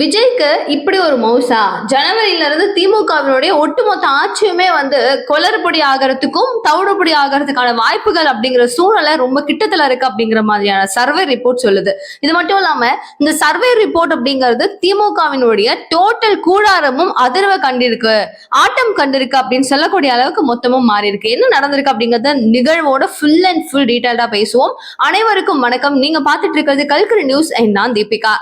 விஜய்க்கு இப்படி ஒரு மவுசா? ஜனவரியில இருந்து திமுகவினுடைய ஒட்டுமொத்த ஆட்சியுமே வந்து கொளறுபடி ஆகிறதுக்கும் தவிடுபடி ஆகிறதுக்கான வாய்ப்புகள் அப்படிங்கிற சூழ்நிலை ரொம்ப கிட்டத்துல இருக்கு அப்படிங்கிற மாதிரியான சர்வே ரிப்போர்ட் சொல்லுது. இது மட்டும் இல்லாம இந்த சர்வே ரிப்போர்ட் அப்படிங்கிறது திமுகவினுடைய டோட்டல் கூடாரமும் அதிர்வை கண்டிருக்கு ஆட்டம் கண்டிருக்கு அப்படின்னு சொல்லக்கூடிய அளவுக்கு மொத்தமும் மாறி இருக்கு என்ன நடந்திருக்கு அப்படிங்கறத நிகழ்வோட ஃபுல் அண்ட் ஃபுல் டீட்டெயில்டா பேசுவோம். அனைவருக்கும் வணக்கம். நீங்க பார்த்துட்டு இருக்கிறது கல்கரி நியூஸ் நான் தீபிகா.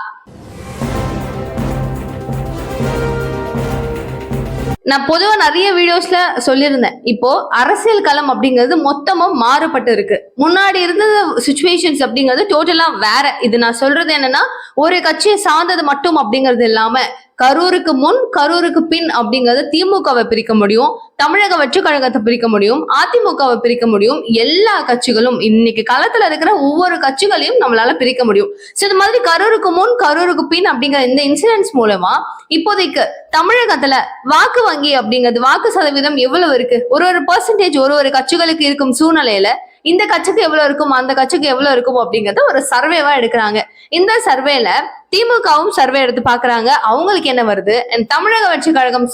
நான் பொதுவா நிறைய வீடியோஸ்ல சொல்லியிருந்தேன். இப்போ அரசியல் களம் அப்படிங்கிறது மொத்தமா மாறுபட்டு இருக்கு. முன்னாடி இருந்த சுச்சுவேஷன்ஸ் அப்படிங்கிறது டோட்டலா வேற. இது நான் சொல்றது என்னன்னா ஒரு கட்சியை சார்ந்தது மட்டும் அப்படிங்கிறது இல்லாம கரூருக்கு முன் கரூருக்கு பின் அப்படிங்கறத திமுகவை பிரிக்க முடியும் தமிழக வெற்றி கழகத்தை பிரிக்க முடியும் அதிமுகவை பிரிக்க முடியும் எல்லா கட்சிகளும் இன்னைக்கு களத்துல இருக்கிற ஒவ்வொரு கட்சிகளையும் நம்மளால பிரிக்க முடியும். ஸோ இது மாதிரி கரூருக்கு முன் கரூருக்கு பின் அப்படிங்கிற இந்த இன்சிடென்ட்ஸ் மூலமா இப்போதைக்கு தமிழகத்துல வாக்கு வங்கி அப்படிங்கிறது வாக்கு சதவீதம் எவ்வளவு இருக்கு? ஒரு ஒரு பர்சன்டேஜ் ஒரு ஒரு கட்சிகளுக்கு இருக்கும் சூழ்நிலையில இந்த கட்சிக்கு எவ்வளவு இருக்கும் அந்த கட்சிக்கு எவ்வளவு இருக்கும் அப்படிங்கறத ஒரு சர்வேவா எடுக்கிறாங்க. இந்த சர்வேல திமுகவும் சர்வே எடுத்து பாக்குறாங்க. அவங்களுக்கு என்ன வருது? தமிழக வச்சு கழகம்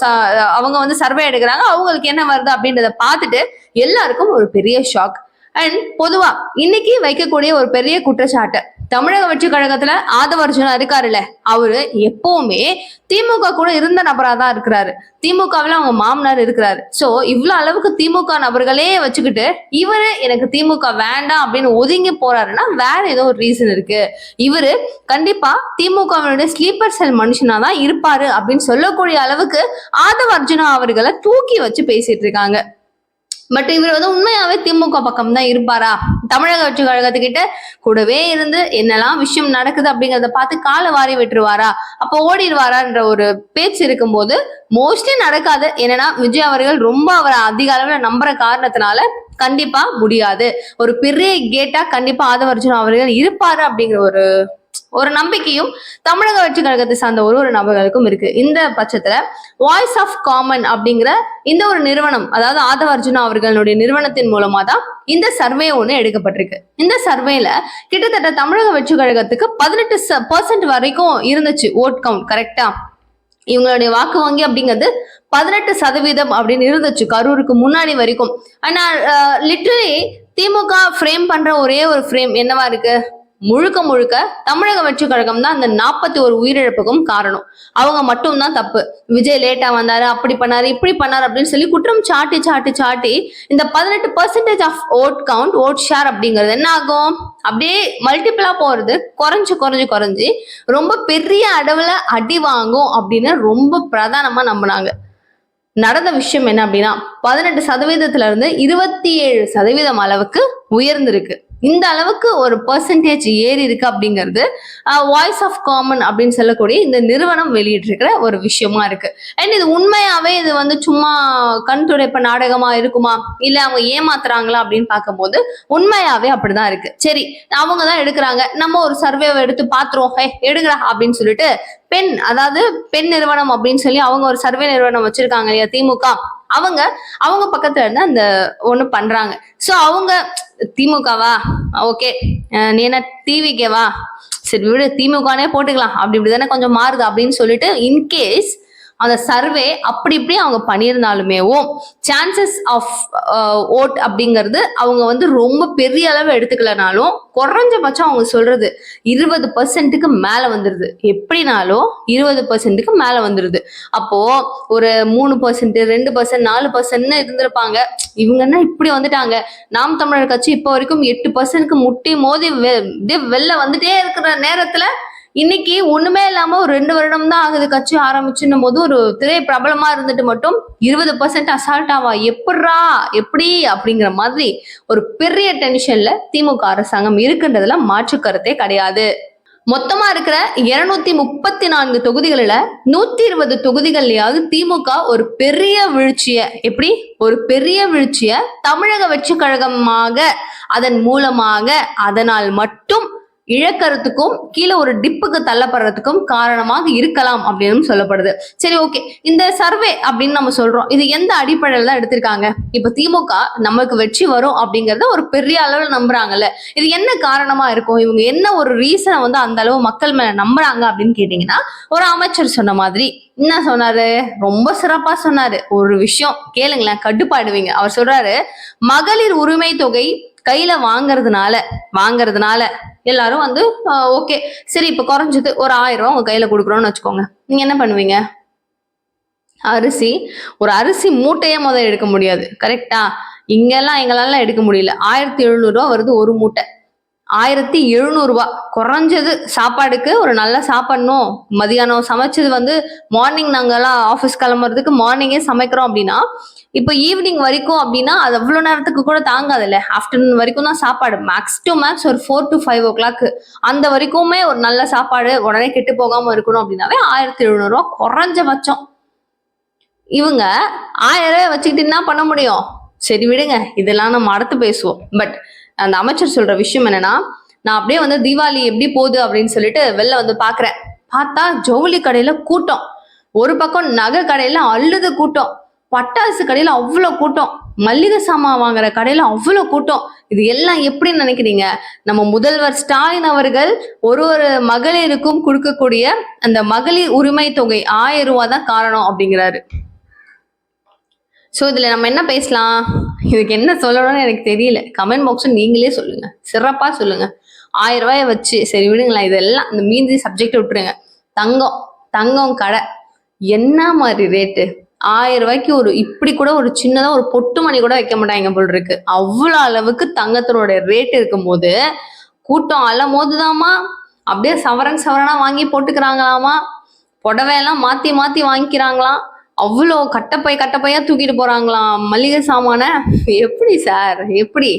அவங்க வந்து சர்வே எடுக்கிறாங்க. அவங்களுக்கு என்ன வருது அப்படின்றத பார்த்துட்டு எல்லாருக்கும் ஒரு பெரிய ஷாக் அண்ட் பொதுவா இன்னைக்கு வைக்கக்கூடிய ஒரு பெரிய குற்றச்சாட்டு. தமிழக வெற்றி கழகத்துல ஆதவர்ஜுனா இருக்காருல்ல அவரு எப்பவுமே திமுக கூட இருந்த நபரா தான் இருக்கிறாரு. திமுகவில் அவங்க மாமனார் இருக்கிறாரு. சோ இவ்வளவு அளவுக்கு திமுக நபர்களே வச்சுக்கிட்டு இவரு எனக்கு திமுக வேண்டாம் அப்படின்னு ஒதுங்கி போறாருன்னா வேற ஏதோ ஒரு ரீசன் இருக்கு. இவரு கண்டிப்பா திமுகவினுடைய ஸ்லீப்பர் செல் மனுஷனா தான் இருப்பாரு அப்படின்னு சொல்லக்கூடிய அளவுக்கு ஆதவ அர்ஜுனா அவர்களை தூக்கி வச்சு பேசிட்டு இருக்காங்க. பட் இவர் வந்து உண்மையாவே திமுக பக்கம் தான் இருப்பாரா? தமிழக வெற்றி கழகத்துக்கிட்ட கூடவே இருந்து என்னெல்லாம் விஷயம் நடக்குது அப்படிங்கறத பார்த்து காலை வாரி விட்டுருவாரா? அப்போ ஓடிடுவாரான்ற ஒரு பேச்சு இருக்கும்போது மோஸ்ட்லி நடக்காது. என்னன்னா விஜய் அவர்கள் ரொம்ப அவரை அதிக அளவுல நம்புற காரணத்தினால கண்டிப்பா முடியாது. ஒரு பெரிய கேட்டா கண்டிப்பா ஆதவர்ஜுன் அவர்கள் இருப்பாரு அப்படிங்கிற ஒரு ஒரு நம்பிக்கையும் தமிழக வெற்றி கழகத்தை சார்ந்த ஒரு ஒரு நபர்களுக்கும் இருக்கு. இந்த பட்சத்துல வாய்ஸ் ஆஃப் காமன் அப்படிங்கிற இந்த ஒரு நிறுவனம் அதாவது ஆதவ அர்ஜுனா அவர்களுடைய நிறுவனத்தின் மூலமா தான் இந்த சர்வே ஒன்று எடுக்கப்பட்டிருக்கு. இந்த சர்வேல கிட்டத்தட்ட தமிழக வெற்றி கழகத்துக்கு பதினெட்டு பர்சன்ட் வரைக்கும் இருந்துச்சு ஓட் கவுண்ட் கரெக்டா இவங்களுடைய வாக்கு வங்கி அப்படிங்கிறது பதினெட்டு சதவீதம் அப்படின்னு இருந்துச்சு கரூருக்கு முன்னாடி வரைக்கும். ஆனா லிட்ரலி திமுக ஃப்ரேம் பண்ற ஒரே ஒரு ஃப்ரேம் என்னவா இருக்கு? முழுக்க முழுக்க தமிழக வெற்றி கழகம் தான் அந்த நாற்பத்தி ஒரு உயிரிழப்புக்கும் காரணம். அவங்க மட்டும் தான் தப்பு. விஜய் லேட்டா வந்தாரு அப்படி பண்ணாரு இப்படி பண்ணாரு அப்படின்னு சொல்லி குற்றம் சாட்டி சாட்டி சாட்டி இந்த பதினெட்டு percentage of vote count vote share அப்படிங்கிறது என்ன ஆகும்? அப்படியே மல்டிபிளா போறது குறைஞ்சு குறைஞ்சு குறைஞ்சு ரொம்ப பெரிய அளவுல அடி வாங்கும் அப்படின்னு ரொம்ப பிரதானமா நம்பினாங்க. நடந்த விஷயம் என்ன அப்படின்னா பதினெட்டு சதவீதத்துல இருந்து இருபத்தி ஏழு சதவீதம் அளவுக்கு உயர்ந்திருக்கு. இந்த அளவுக்கு ஒரு பர்சன்டேஜ் ஏறி இருக்கு அப்படிங்கிறது வாய்ஸ் ஆஃப் காமன் அப்படின்னு சொல்லக்கூடிய இந்த நிறுவனம் வெளியிட்டிருக்கிற ஒரு விஷயமா இருக்கு. அண்ட் இது உண்மையாவே இது வந்து சும்மா கண் துடைப்ப நாடகமா இருக்குமா? இல்ல அவங்க ஏமாத்துறாங்களா அப்படின்னு பார்க்கும்போது உண்மையாவே அப்படிதான் இருக்கு. சரி அவங்க தான் எடுக்கிறாங்க. நம்ம ஒரு சர்வேவை எடுத்து பாத்துருவோம் ஹே எடுக்கிறா அப்படின்னு சொல்லிட்டு பெண் அதாவது பெண் நிறுவனம் அப்படின்னு சொல்லி அவங்க ஒரு சர்வே நிறுவனம் வச்சிருக்காங்க இல்லையா திமுக. அவங்க அவங்க பக்கத்துல இருந்து அந்த ஒண்ணு பண்றாங்க. சோ அவங்க திமுகவா? ஓகே. நீ என்ன டிவிக்கேவா சரி விடு திமுகனே போட்டுக்கலாம். அப்படி இப்படி தானே கொஞ்சம் மாறுது அப்படின்னு சொல்லிட்டு இன்கேஸ் அந்த சர்வே அப்படி இப்படி அவங்க பண்ணியிருந்தாலுமேவும் சான்சஸ் ஆஃப் ஓட் அப்படிங்கிறது அவங்க வந்து ரொம்ப பெரிய அளவு எடுத்துக்கலனாலும் குறைஞ்சபட்சம் அவங்க சொல்றது இருபது பர்சன்ட்டுக்கு மேல வந்துருது. எப்படினாலும் இருபது பர்சன்ட்டுக்கு மேல வந்துருது. அப்போ ஒரு மூணு பர்சன்ட் ரெண்டு பர்சன்ட் நாலு பர்சன்ட்னு இருந்திருப்பாங்க. இவங்கன்னா இப்படி வந்துட்டாங்க? நாம் தமிழர் கட்சி இப்போ வரைக்கும் எட்டு பர்சன்ட்க்கு முட்டி மோதி வெ- வெளில வந்துட்டே இருக்கிற நேரத்துல இன்னைக்கு ஒண்ணுமே இல்லாம ஒரு ரெண்டு வருடம் தான் ஆகுது கட்சி ஆரம்பிச்சுன்னும் போது ஒரு திரை பிரபலமா இருந்துட்டு மட்டும் இருபது பர்சன்ட் அசால்ட்டாவா எப்படா எப்படி? அப்படிங்கிற மாதிரி ஒரு பெரிய டென்ஷன்ல திமுக அரசாங்கம் இருக்குன்றதுல மாற்று கருத்தே கிடையாது. மொத்தமா இருக்கிற இருநூத்தி முப்பத்தி நான்கு தொகுதிகளில நூத்தி இருபது தொகுதிகள்லயாவது திமுக ஒரு பெரிய வீழ்ச்சிய எப்படி? ஒரு பெரிய வீழ்ச்சிய தமிழக வெற்றி கழகமாக அதன் மூலமாக அதனால் மட்டும் இழக்கிறதுக்கும் கீழே ஒரு டிப்புக்கு தள்ளப்படுறதுக்கும் காரணமாக இருக்கலாம் அப்படின்னு சொல்லப்படுது. சரி ஓகே இந்த சர்வே அப்படின்னு நம்ம சொல்றோம். இது எந்த அடிப்படையில தான் எடுத்திருக்காங்க? இப்ப திமுக நமக்கு வெற்றி வரும் அப்படிங்கறத ஒரு பெரிய அளவில் நம்புறாங்கல்ல. இது என்ன காரணமா இருக்கும்? இவங்க என்ன ஒரு ரீசனை வந்து அந்த அளவு மக்கள் மேல நம்புறாங்க அப்படின்னு கேட்டீங்கன்னா ஒரு அமைச்சர் சொன்ன மாதிரி. என்ன சொன்னாரு? ரொம்ப சிறப்பா சொன்னாரு. ஒரு விஷயம் கேளுங்களேன் கட்டுப்பாடுவீங்க. அவர் சொல்றாரு மகளிர் உரிமை தொகை கையில வாங்குறதுனால வாங்குறதுனால எல்லாரும் வந்து ஓகே சரி இப்ப குறைஞ்சது ஒரு ஆயிரம் ரூபா உங்க கையில கொடுக்குறோம்னு வச்சுக்கோங்க. நீங்க என்ன பண்ணுவீங்க? அரிசி ஒரு அரிசி மூட்டையே முதல்ல எடுக்க முடியாது. கரெக்டா இங்கெல்லாம் எங்களால எடுக்க முடியல. ஆயிரத்தி எழுநூறு ரூபா வருது ஒரு மூட்டை. ஆயிரத்தி எழுநூறுபா குறைஞ்சது சாப்பாடுக்கு ஒரு நல்ல சாப்பிடணும். மதியானம் சமைச்சது வந்து மார்னிங் நாங்கெல்லாம் ஆஃபீஸ் கிளம்புறதுக்கு மார்னிங்கே சமைக்கிறோம் அப்படின்னா இப்போ ஈவினிங் வரைக்கும் அப்படின்னா அது அவ்வளோ நேரத்துக்கு கூட தாங்காதுல்ல. ஆஃப்டர்நூன் வரைக்கும் தான் சாப்பாடு. மேக்ஸ் டு மேக்ஸ் ஒரு four to five o'clock அந்த வரைக்குமே ஒரு நல்ல சாப்பாடு உடனே கெட்டு போகாமல் இருக்கணும் அப்படின்னாவே ஆயிரத்தி எழுநூறுவா குறைஞ்சபட்சம் இவங்க ஆயிரம் ரூபாய் வச்சுக்கிட்டு என்ன பண்ண முடியும்? சரி விடுங்க. இதெல்லாம் நம்ம அடுத்து பேசுவோம். பட் அந்த அமைச்சர் சொல்ற விஷயம் என்னன்னா நான் அப்படியே வந்து தீபாவளி எப்படி போகுது அப்படின்னு சொல்லிட்டு வெளில வந்து பாக்குறேன். பார்த்தா ஜவுளி கடையில கூட்டம். ஒரு பக்கம் நகை கடையில அழுது கூட்டம். பட்டாசு கடையில அவ்வளோ கூட்டம். மல்லிகை சாமான் வாங்குற கடையில அவ்வளோ கூட்டம். இது எல்லாம் எப்படி நினைக்கிறீங்க? நம்ம முதல்வர் ஸ்டாலின் அவர்கள் ஒரு ஒரு மகளிருக்கும் கொடுக்கக்கூடிய அந்த மகளிர் உரிமை தொகை ஆயிரம் ரூபாய் தான் காரணம் அப்படிங்கிறாரு. ஸோ இதில் நம்ம என்ன பேசலாம்? இதுக்கு என்ன சொல்லணும்னு எனக்கு தெரியல. கமெண்ட் பாக்ஸும் நீங்களே சொல்லுங்க. சிறப்பாக சொல்லுங்க. ஆயிரம் ரூபாயை வச்சு சரி விடுங்களேன் இதெல்லாம் இந்த மீந்தி சப்ஜெக்ட் விட்டுருங்க. தங்கம் தங்கம் கடை. என்ன மாதிரி ரேட்டு ஆயிரம் ரூபாய்க்கு ஒரு இப்படி கூட ஒரு சின்னதாக ஒரு பொட்டு மணி கூட வைக்க மாட்டாங்க போல் இருக்கு. அவ்வளோ அளவுக்கு தங்கத்தினோட ரேட் இருக்கும்போது கூட்டம் அலம் போதுதாமா அப்படியே சவரன் சவரனா வாங்கி போட்டுக்கிறாங்களாமா? புடவையெல்லாம் மாத்தி மாத்தி வாங்கிக்கிறாங்களாம்? அவ்வளோ கட்டப்பை கட்டப்பையா தூக்கிட்டு போறாங்களாம் மளிகை சாமான? எப்படி சார்? எப்படி?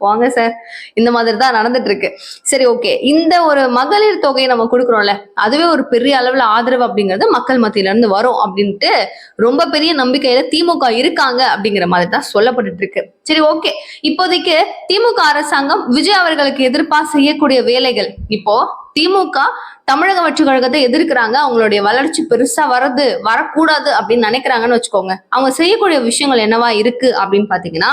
போங்க சார். இந்த மாதிரி தான் நடந்துட்டு இருக்கு சரி ஓகே. இந்த ஒரு மகளிர் தொகையை நம்ம கொடுக்குறோம்ல அதுவே ஒரு பெரிய அளவில் ஆதரவு அப்படிங்கிறது மக்கள் மத்தியில இருந்து வரும் அப்படின்ட்டு ரொம்ப பெரிய நம்பிக்கையில திமுக இருக்காங்க அப்படிங்கிற மாதிரி தான் சொல்லப்பட்டு இருக்கு சரி ஓகே. இப்போதைக்கு திமுக அரசாங்கம் விஜய் அவர்களுக்கு எதிர்ப்பா செய்யக்கூடிய வேலைகள் இப்போ திமுக தமிழக வெற்றி கழகத்தை எதிர்க்கிறாங்க. அவங்களுடைய வளர்ச்சி பெருசா வரது வரக்கூடாது அப்படின்னு நினைக்கிறாங்கன்னு வச்சுக்கோங்க. அவங்க செய்யக்கூடிய விஷயங்கள் என்னவா இருக்கு அப்படின்னு பாத்தீங்கன்னா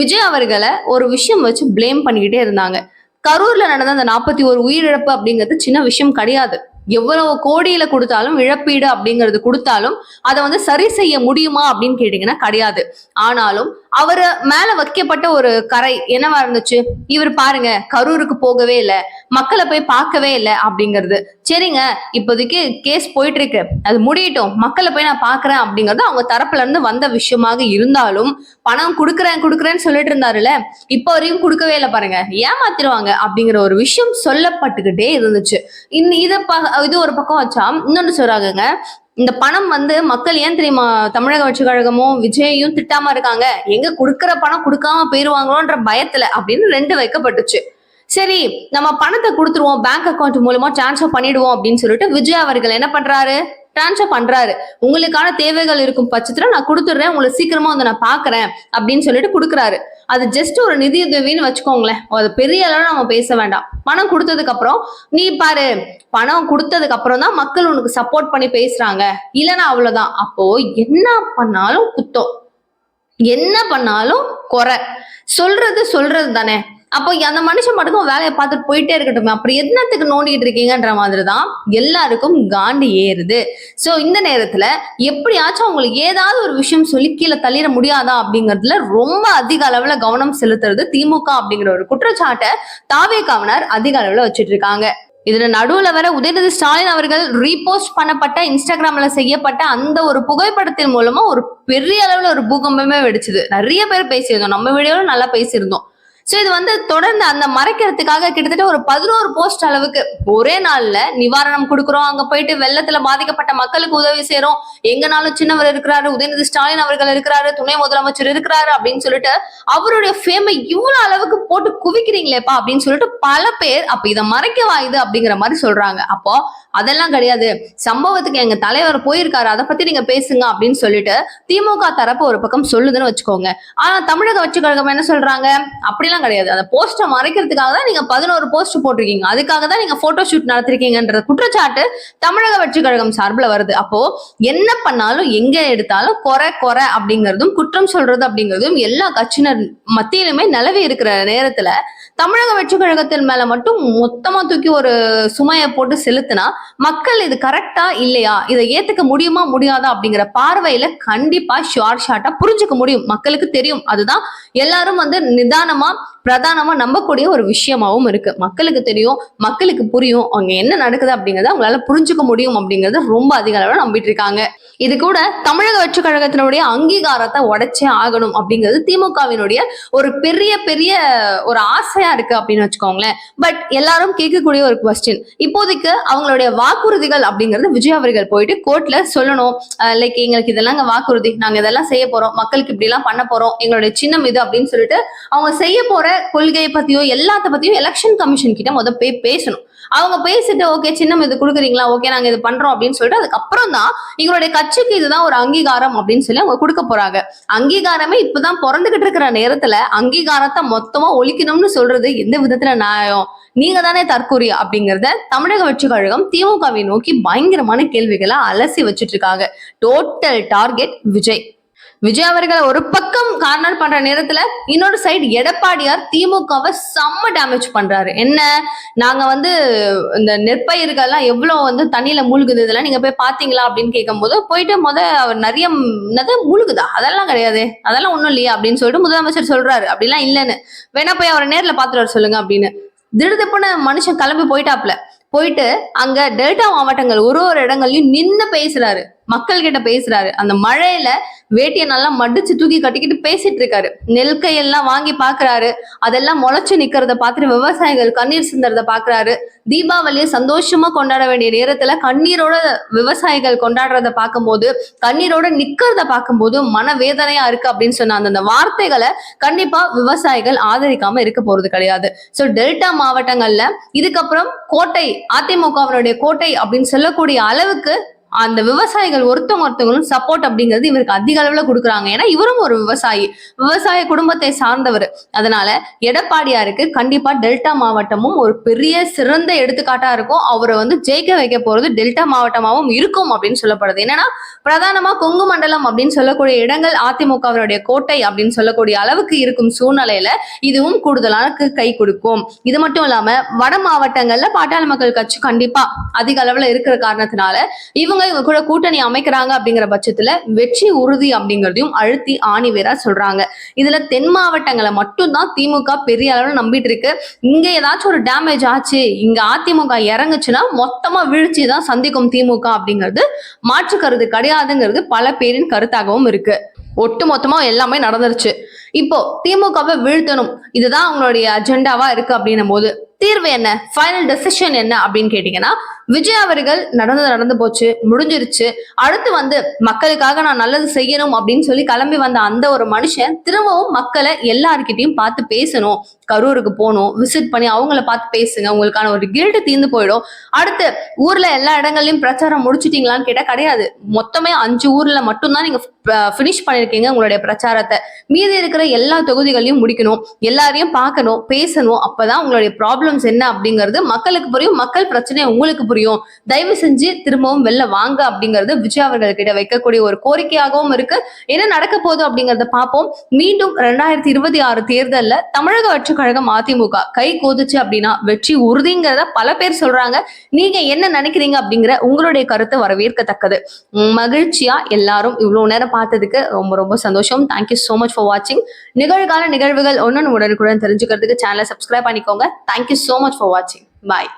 விஜய் அவர்களை ஒரு விஷயம் வச்சு ப்ளேம் பண்ணிக்கிட்டே இருந்தாங்க. கரூர்ல நடந்த அந்த நாற்பத்தி ஒரு உயிரிழப்பு அப்படிங்கிறது சின்ன விஷயம் கிடையாது. எவ்வளவு கோடியில கொடுத்தாலும் இழப்பீடு அப்படிங்கிறது கொடுத்தாலும் அதை வந்து சரி செய்ய முடியுமா அப்படின்னு கேட்டீங்கன்னா கிடையாது. ஆனாலும் அவர் மேல வைக்கப்பட்ட ஒரு கரை என்னவா இருந்துச்சு? இவர் பாருங்க கரூருக்கு போகவே இல்லை மக்களை போய் பார்க்கவே இல்லை அப்படிங்கிறது. சரிங்க இப்போதைக்கு கேஸ் போயிட்டு இருக்கு அது முடியட்டும். மக்களை போய் நான் பாக்குறேன் அப்படிங்கிறது அவங்க தரப்புல இருந்து வந்த விஷயமாக இருந்தாலும் பணம் கொடுக்குறேன் கொடுக்குறேன்னு சொல்லிட்டு இருந்தாருல்ல இப்போ வரையும் கொடுக்கவே இல்லை பாருங்க. ஏமாத்திருவாங்க அப்படிங்கிற ஒரு விஷயம் சொல்லப்பட்டுக்கிட்டே இருந்துச்சு. இந்த இதை ப இது ஒரு பக்கம் வச்சா இன்னொன்னு சொல்றாங்கங்க இந்த பணம் வந்து மக்கள் ஏன் தெரியுமா தமிழக வச்சு கழகமும் விஜயையும் திட்டாம இருக்காங்க? எங்க கொடுக்கிற பணம் கொடுக்காம போயிருவாங்களோன்ற பயத்துல அப்படின்னு ரெண்டு வைக்கப்பட்டுச்சு. சரி நம்ம பணத்தை கொடுத்துருவோம் பேங்க் அக்கௌண்ட் மூலமா டிரான்ஸ்ஃபர் பண்ணிடுவோம் அப்படின்னு சொல்லிட்டு விஜய் அவர்கள் என்ன பண்றாரு? டிரான்ஸ்ஃபர் பண்றாரு. உங்களுக்கான தேவைகள் இருக்கும் பட்சத்துல நான் கொடுத்துடுறேன் உங்களை சீக்கிரமா வந்து நான் பாக்குறேன் அப்படின்னு சொல்லிட்டு கொடுக்குறாரு. அது ஜஸ்ட் ஒரு நிதியுதவின்னு வச்சுக்கோங்களேன். அது பெரிய அளவு நம்ம பேச வேண்டாம். பணம் கொடுத்ததுக்கு அப்புறம் நீ பாரு பணம் கொடுத்ததுக்கு அப்புறம் தான் மக்கள் உனக்கு சப்போர்ட் பண்ணி பேசுறாங்க. இல்லைன்னா அவ்வளவுதான். அப்போ என்ன பண்ணாலும் குத்தம். என்ன பண்ணாலும் குறை. சொல்றது சொல்றது தானே. அப்போ அந்த மனுஷன் மட்டும் வேலையை பார்த்துட்டு போயிட்டே இருக்கட்டும். அப்படி என்னத்துக்கு நோண்டிட்டு இருக்கீங்கன்ற மாதிரி தான் எல்லாருக்கும் காண்டி ஏறுது. ஸோ இந்த நேரத்துல எப்படியாச்சும் அவங்களுக்கு ஏதாவது ஒரு விஷயம் சொல்லி கீழே தள்ளிட முடியாதா அப்படிங்கிறதுல ரொம்ப அதிக அளவுல கவனம் செலுத்துறது திமுக அப்படிங்கிற ஒரு குற்றச்சாட்டை தாவே கவனர் அதிக அளவுல வச்சுட்டு இருக்காங்க இதுல நடுவுல வர உதயநிதி ஸ்டாலின் அவர்கள் ரீபோஸ்ட் பண்ணப்பட்ட இன்ஸ்டாகிராம்ல செய்யப்பட்ட அந்த ஒரு புகைப்படத்தின் மூலமா ஒரு பெரிய அளவுல ஒரு பூகம்பமே வெடிச்சது. நிறைய பேர் பேசியிருந்தோம். நம்ம வீடியோல நல்லா பேசியிருந்தோம். சோ இது வந்து தொடர்ந்து அந்த மறைக்கிறதுக்காக கிட்டத்தட்ட ஒரு பதினோரு போஸ்ட் அளவுக்கு ஒரே நாள்ல நிவாரணம் கொடுக்குறோம். அங்க போயிட்டு வெள்ளத்துல பாதிக்கப்பட்ட மக்களுக்கு உதவி செய்யறோம் எங்கனாலும் சின்னவர் இருக்கிறாரு உதயநிதி ஸ்டாலின் அவர்கள் இருக்கிறாரு துணை முதலமைச்சர் இருக்கிறாரு அப்படின்னு சொல்லிட்டு அவருடைய ஃபேமை இவ்வளவு அளவுக்கு போட்டு குவிக்கிறீங்களேப்பா அப்படின்னு சொல்லிட்டு பல பேர் அப்ப இதை மறைக்கவா இது அப்படிங்கிற மாதிரி சொல்றாங்க. அப்போ அதெல்லாம் கிடையாது. சம்பவத்துக்கு எங்க தலைவர் போயிருக்காரு. அதை பத்தி நீங்க பேசுங்க அப்படின்னு சொல்லிட்டு திமுக தரப்பு ஒரு பக்கம் சொல்லுதுன்னு வச்சுக்கோங்க. ஆனா தமிழக வச்சு கழகம் என்ன சொல்றாங்க? அப்படி அப்படிலாம் கிடையாது. அந்த போஸ்ட்டை மறைக்கிறதுக்காக தான் நீங்க பதினோரு போஸ்ட் போட்டிருக்கீங்க. அதுக்காக தான் நீங்க போட்டோ ஷூட் நடத்திருக்கீங்கன்ற குற்றச்சாட்டு தமிழக வெற்றி கழகம் சார்பில் வருது. அப்போ என்ன பண்ணாலும் எங்க எடுத்தாலும் குறை குறை அப்படிங்கிறதும் குற்றம் சொல்றது அப்படிங்கிறதும் எல்லா கட்சியினர் மத்தியிலுமே நிலவி இருக்கிற நேரத்துல தமிழக வெற்றி கழகத்தின் மேல மட்டும் மொத்தமா தூக்கி ஒரு சுமையை போட்டு செலுத்தினா மக்கள் இது கரெக்டா இல்லையா? இதை ஏத்துக்க முடியுமா முடியாதா அப்படிங்கிற பார்வையில கண்டிப்பா ஷார்ட் ஷார்ட்டா புரிஞ்சுக்க முடியும். மக்களுக்கு தெரியும். அதுதான் எல்லாரும் வந்து நிதானமா பிரதானமா நம்பக்கூடிய ஒரு விஷயமாவும் இருக்கு. மக்களுக்கு தெரியும் மக்களுக்கு புரியும் அங்க என்ன நடக்குது அப்படிங்கறத அவங்களால புரிஞ்சுக்க முடியும் அப்படிங்கறத ரொம்ப அதிக அளவுல நம்பிட்டு இருக்காங்க. இது கூட தமிழக வெற்றி கழகத்தினுடைய அங்கீகாரத்தை உடைச்சே ஆகணும் அப்படிங்கிறது திமுகவினுடைய ஒரு பெரிய பெரிய ஒரு ஆசையா இருக்கு அப்படின்னு வச்சுக்கோங்களேன். பட் எல்லாரும் கேட்கக்கூடிய ஒரு கொஸ்டின் இப்போதைக்கு அவங்களுடைய வாக்குறுதிகள் அப்படிங்கிறது விஜய் அவர்கள் போயிட்டு கோர்ட்ல சொல்லணும். லைக் எங்களுக்கு இதெல்லாம் வாக்குறுதி. நாங்க இதெல்லாம் செய்ய போறோம். மக்களுக்கு இப்படி எல்லாம் பண்ண போறோம். எங்களுடைய சின்னம் இது அப்படின்னு சொல்லிட்டு அவங்க செய்ய போற கொள்கையை பத்தியோ எல்லாத்த பத்தியும் எலெக்ஷன் கமிஷன் கிட்ட முத போய் பேசணும். அவங்க பேசிட்டு ஓகே சின்னம் இது கொடுக்குறீங்களா? ஓகே நாங்க இது பண்றோம் அப்படின்னு சொல்லிட்டு அதுக்கப்புறம் தான் எங்களுடைய கட்சிக்கு இதுதான் ஒரு அங்கீகாரம் அப்படின்னு சொல்லி அவங்க கொடுக்க போறாங்க. அங்கீகாரமே இப்பதான் பிறந்துகிட்டு இருக்கிற நேரத்துல அங்கீகாரத்தை மொத்தமா ஒழிக்கணும்னு சொல்றது எந்த விதத்துல நியாயம்? நீங்க தானே தற்கூரி அப்படிங்கறத தமிழக வெற்றி கழகம் திமுகவை நோக்கி பயங்கரமான கேள்விகளை அலசி வச்சுட்டு இருக்காங்க. Total target Vijay. விஜய் அவர்களை ஒரு பக்கம் கார்னர் பண்ற நேரத்துல இன்னொரு சைடு எடப்பாடியார் திமுகவை செம்ம டேமேஜ் பண்றாரு. என்ன? நாங்க வந்து இந்த நெற்பயிர்கள்லாம் எவ்வளவு வந்து தண்ணியில மூழ்குது? இதெல்லாம் நீங்க போய் பாத்தீங்களா அப்படின்னு கேட்கும்போது போயிட்டு முத அவர் நிறைய என்னது? மூழ்குதா? அதெல்லாம் கிடையாது. அதெல்லாம் ஒண்ணும் இல்லையா அப்படின்னு சொல்லிட்டு முதலமைச்சர் சொல்றாரு. அப்படிலாம் இல்லைன்னு. வேணா போய் அவரை நேர்ல பாத்துட்டு வர சொல்லுங்க அப்படின்னு. திடுதிப்புன்னு மனுஷன் கிளம்பி போயிட்டாப்ல போயிட்டு அங்க டெல்டா மாவட்டங்கள் ஒரு ஒரு இடங்கள்லயும் நின்னு பேசுறாரு. மக்கள் கிட்ட பேசுறாரு. அந்த மழையில வேட்டியை நல்லா மடிச்சு தூக்கி கட்டிக்கிட்டு பேசிட்டு இருக்காரு. நெல் கையெல்லாம் வாங்கி பாக்குறாரு. அதெல்லாம் முளைச்சு நிக்கிறத பார்த்துட்டு விவசாயிகள் கண்ணீர் சிந்தறத பாக்குறாரு. தீபாவளியை சந்தோஷமா கொண்டாட வேண்டிய நேரத்துல கண்ணீரோட விவசாயிகள் கொண்டாடுறத பார்க்கும்போது கண்ணீரோட நிக்கிறத பார்க்கும்போது மனவேதனையா இருக்கு அப்படின்னு சொன்ன அந்த வார்த்தைகளை கண்டிப்பா விவசாயிகள் ஆதரிக்காம இருக்க போறது கிடையாது. சோ டெல்டா மாவட்டங்கள்ல இதுக்கப்புறம் கோட்டை அதிமுகவினுடைய கோட்டை அப்படின்னு சொல்லக்கூடிய அளவுக்கு அந்த விவசாயிகள் ஒருத்தவங்க ஒருத்தவங்களும் சப்போர்ட் அப்படிங்கிறது இவருக்கு அதிக அளவுல கொடுக்குறாங்க. ஏன்னா இவரும் ஒரு விவசாயி. விவசாய குடும்பத்தை சார்ந்தவர். அதனால எடப்பாடியாருக்கு கண்டிப்பா டெல்டா மாவட்டமும் ஒரு பெரிய சிறந்த எடுத்துக்காட்டா இருக்கும். அவரை வந்து ஜெயிக்க வைக்க போறது டெல்டா மாவட்டமாகவும் இருக்கும் அப்படின்னு சொல்லப்படுது. என்னன்னா பிரதானமா கொங்கு மண்டலம் அப்படின்னு சொல்லக்கூடிய இடங்கள் அதிமுகவினுடைய கோட்டை அப்படின்னு சொல்லக்கூடிய அளவுக்கு இருக்கும் சூழ்நிலையில இதுவும் கூடுதலான கை கொடுக்கும். இது மட்டும் இல்லாம வட மாவட்டங்கள்ல பாட்டாளி மக்கள் கட்சி கண்டிப்பா அதிக அளவுல இருக்கிற காரணத்தினால இவங்க இவங்க கூட கூட்டணி அமைக்கிறாங்க அப்படிங்கிற பட்சத்துல வெற்றி உறுதி அப்படிங்கிறதையும் அழுத்தி ஆணிவேரா சொல்றாங்க. இதுல தென் மாவட்டங்களை மட்டும்தான் திமுக பெரிய அளவுல நம்பிட்டு இருக்கு. இங்க ஏதாச்சும் ஒரு டேமேஜ் ஆச்சு இங்க அதிமுக இறங்குச்சுன்னா மொத்தமா வீழ்ச்சி தான் சந்திக்கும் திமுக அப்படிங்கிறது மாற்று கருது கிடையாதுங்கிறது பல பேரின் கருத்தாகவும் இருக்கு. ஒட்டு மொத்தமா எல்லாமே நடந்துருச்சு. இப்போ திமுகவை வீழ்த்தணும். இதுதான் அவங்களுடைய அஜெண்டாவா இருக்கு அப்படின்னும் போது தீர்வு என்ன? ஃபைனல் டெசிஷன் என்ன அப்படின்னு கேட்டீங்கன்னா விஜய் அவர்கள் நடந்து நடந்து போச்சு முடிஞ்சிருச்சு. அடுத்து வந்து மக்களுக்காக நான் நல்லது செய்யணும் அப்படின்னு சொல்லி கிளம்பி வந்த அந்த ஒரு மனுஷன் திரும்பவும் மக்களை எல்லாருக்கிட்டையும் பார்த்து பேசணும். கரூருக்கு போகணும் விசிட் பண்ணி அவங்கள பார்த்து பேசுங்க. உங்களுக்கான ஒரு கில்ட்டு தீர்ந்து போயிடும். அடுத்து ஊர்ல எல்லா இடங்கள்லயும் பிரச்சாரம் முடிச்சிட்டீங்களான்னு கேட்டா கிடையாது. மொத்தமே அஞ்சு ஊர்ல மட்டும்தான் நீங்க ஃபினிஷ் பண்ணிருக்கீங்க உங்களுடைய பிரச்சாரத்தை. மீதி இருக்கிற எல்லா தொகுதிகளையும் முடிக்கணும். எல்லாரையும் பார்க்கணும் பேசணும். அப்பதான் உங்களுடைய ப்ராப்ளம் ப்ராப்ளம்ஸ் என்ன அப்படிங்கிறது மக்களுக்கு புரியும் மக்கள் பிரச்சனை உங்களுக்கு புரியும். தயவு செஞ்சு திரும்பவும் வெளில வாங்க அப்படிங்கறது விஜய் அவர்கள் கிட்ட வைக்கக்கூடிய ஒரு கோரிக்கையாகவும் இருக்கு. என்ன நடக்க போகுது அப்படிங்கறத பார்ப்போம். மீண்டும் ரெண்டாயிரத்தி இருபத்தி ஆறு தேர்தல்ல தமிழக வெற்றி கழகம் அதிமுக கை கோதுச்சு அப்படின்னா வெற்றி உறுதிங்கிறத பல பேர் சொல்றாங்க. நீங்க என்ன நினைக்கிறீங்க அப்படிங்கிற உங்களுடைய கருத்து வரவேற்கத்தக்கது. மகிழ்ச்சியா எல்லாரும் இவ்வளவு நேரம் பார்த்ததுக்கு ரொம்ப ரொம்ப சந்தோஷம். தேங்க்யூ சோ மச் ஃபார் வாட்சிங் நிகழ்கால நிகழ்வுகள் ஒன்னு உடனுக்குடன் தெரிஞ்சுக்கிறதுக்கு சேனலை சப்ஸ்கிரைப் பண்ணிக்கோங்க. தேங்க்யூ சோ மச் ஃபார் வாட்சிங் பாய்